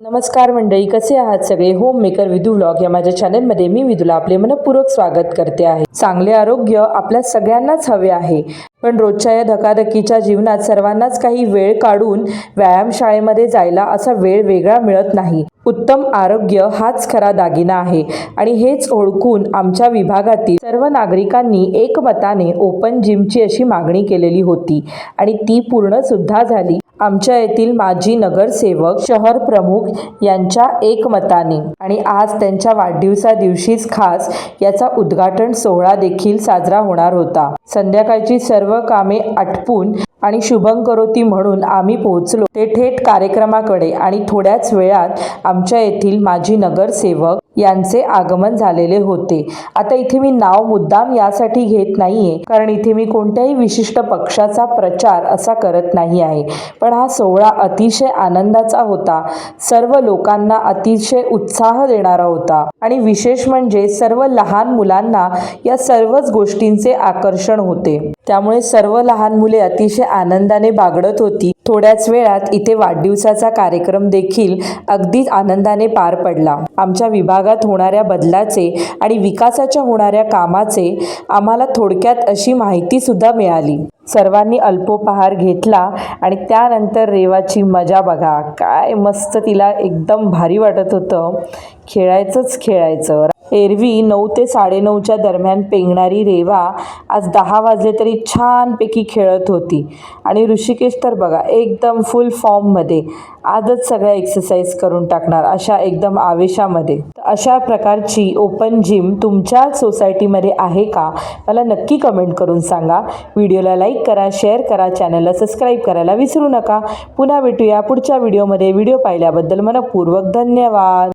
नमस्कार मंडळी कसे आहात सगळे? होम मेकर विधू व्लॉग या माझ्या चॅनलमध्ये मी विधूला आपले मनपूर्वक स्वागत करते आहे. चांगले आरोग्य आपल्या सगळ्यांनाच हवे आहे. पण रोजच्या या धकाधकीच्या जीवनात सर्वांनाच काही वेळ काढून व्यायामशाळेमध्ये जायला असा वेळ वेगळा मिळत नाही. उत्तम आरोग्य हाच खरा दागिना आहे. आणि हेच ओळखून आमच्या विभागातील सर्व नागरिकांनी एकमताने ओपन जिमची अशी मागणी केलेली होती. आणि ती पूर्ण सुद्धा झाली. आमच्या येथील माजी नगरसेवक शहर प्रमुख यांच्या एकमताने आणि आज त्यांच्या वाढदिवसा दिवशीच खास याचा उद्घाटन सोहळा देखील साजरा होणार होता. संध्याकाळची सर्व कामे आटपून आणि शुभं करोती म्हणून आम्ही पोहोचलो. ते थेट कार्यक्रमाकडे आणि थोड्याच वेळात आमच्या येथील माजी नगरसेवक यांचे आगमन झालेले होते. आता इथे मी नाव मुद्दाम यासाठी घेत नाहीये कारण इथे मी कोणत्याही विशिष्ट पक्षाचा प्रचार असा करत नाही आहे. पण हा सोहळा अतिशय आनंदाचा होता. सर्व लोकांना अतिशय उत्साह देणारा होता. आणि विशेष म्हणजे सर्व लहान मुलांना या सर्वच गोष्टींचे आकर्षण होते. त्यामुळे सर्व लहान मुले अतिशय आनंदाने बागडत होती. थोड्याच वेळात इथे वाढदिवसाचा कार्यक्रम देखील अगदी आनंदाने पार पडला. आमच्या विभागात होणाऱ्या बदलाचे आणि विकासाच्या होणाऱ्या कामाचे आम्हाला थोडक्यात अशी माहितीसुद्धा मिळाली. सर्वांनी अल्पोपहार घेतला आणि त्यानंतर रेवाची मजा बघा. काय मस्त तिला एकदम भारी वाटत होतं. खेळायचंच खेळायचं. एरवी नऊ ते साडेनऊच्या दरम्यान पेंगणारी रेवा आज दहा वाजले तरी छानपैकी खेळत होती. आणि ऋषिकेश तर बघा एकदम फुल फॉर्ममध्ये आजच सगळ्या एक्सरसाइज करून टाकणार अशा एकदम आवेशामध्ये. अशा प्रकारची ओपन जिम तुमच्या सोसायटीमध्ये आहे का? मला नक्की कमेंट करून सांगा. व्हिडिओला लाईक लाईक करा शेअर करा चॅनलला सबस्क्राईब करायला विसरू नका. पुन्हा भेटूया पुढच्या व्हिडिओमध्ये व्हिडिओ पाहिल्याबद्दल मनपूर्वक धन्यवाद.